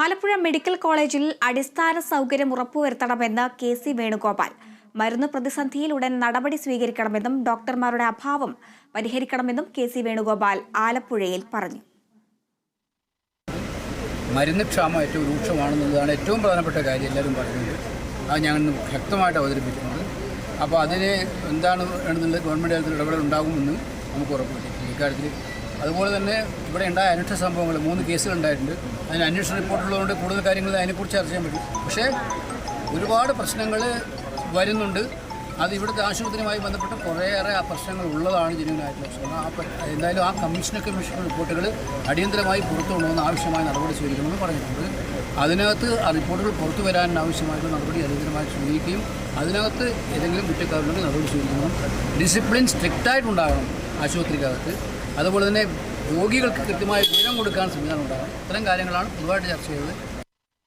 Alappuzha medical കോളേജിൽ അടിസ്ഥാന സൗകര്യം ഉറപ്പുവരുത്തണമെന്ന് കെ സി വേണുഗോപാൽ. മരുന്ന് പ്രതിസന്ധിയിൽ ഉടൻ നടപടി സ്വീകരിക്കണമെന്നും ഡോക്ടർമാരുടെ അഭാവം പരിഹരിക്കണമെന്നും കെ സി വേണുഗോപാൽ ആലപ്പുഴയിൽ പറഞ്ഞു. മരുന്ന് ക്ഷാമം ഏറ്റവും രൂക്ഷമാണെന്നുള്ളതാണ് ഏറ്റവും പ്രധാനപ്പെട്ട കാര്യം എല്ലാവരും പറയുന്നത് അത് ഞങ്ങൾ വ്യക്തമായിട്ട് അവതരിപ്പിക്കുന്നത് അപ്പോൾ അതിന് എന്താണ് എന്നുള്ളത് ഗവൺമെന്റ് തലത്തിൽ ഇടപെടൽ ഉണ്ടാകുമെന്ന് നമുക്ക് ഉറപ്പുവരുത്തി. ഇക്കാര്യത്തിൽ അതുപോലെ തന്നെ ഇവിടെ ഉണ്ടായ അന്വേഷണ സംഭവങ്ങൾ മൂന്ന് കേസുകൾ ഉണ്ടായിട്ടുണ്ട്. അതിന് അന്വേഷണ റിപ്പോർട്ടുള്ളതുകൊണ്ട് കൂടുതൽ കാര്യങ്ങൾ അതിനെക്കുറിച്ച് ചർച്ച ചെയ്യാൻ പറ്റും. പക്ഷേ ഒരുപാട് പ്രശ്നങ്ങൾ വരുന്നുണ്ട്. അത് ഇവിടുത്തെ ആശുപത്രിയുമായി ബന്ധപ്പെട്ട് കുറേയേറെ ആ പ്രശ്നങ്ങൾ ഉള്ളതാണ് ജനുവിനായിട്ടുള്ള പ്രശ്നം ആ എന്തായാലും ആ കമ്മീഷനെ കമ്മീഷൻ റിപ്പോർട്ടുകൾ അടിയന്തരമായി പുറത്തു കൊണ്ടുവന്ന് ആവശ്യമായ നടപടി സ്വീകരിക്കണമെന്ന് പറഞ്ഞിട്ടുണ്ട്. അതിനകത്ത് ആ റിപ്പോർട്ടുകൾ പുറത്തു വരാൻ ആവശ്യമായിട്ടുള്ള നടപടി അടിയന്തരമായി സ്വീകരിക്കുകയും അതിനകത്ത് ഏതെങ്കിലും കുറ്റക്കാരുണ്ടെങ്കിൽ നടപടി സ്വീകരിക്കണം. ഡിസിപ്ലിൻ സ്ട്രിക്റ്റായിട്ടുണ്ടാകണം ആശുപത്രിക്കകത്ത്. അതുപോലെ തന്നെ രോഗികൾക്ക് കൃത്യമായ വിവരം കൊടുക്കാൻ സംവിധാനം ഉണ്ടാകണം. ഇത്തരം കാര്യങ്ങളാണ് പൊതുവായിട്ട് ചർച്ച ചെയ്തത്.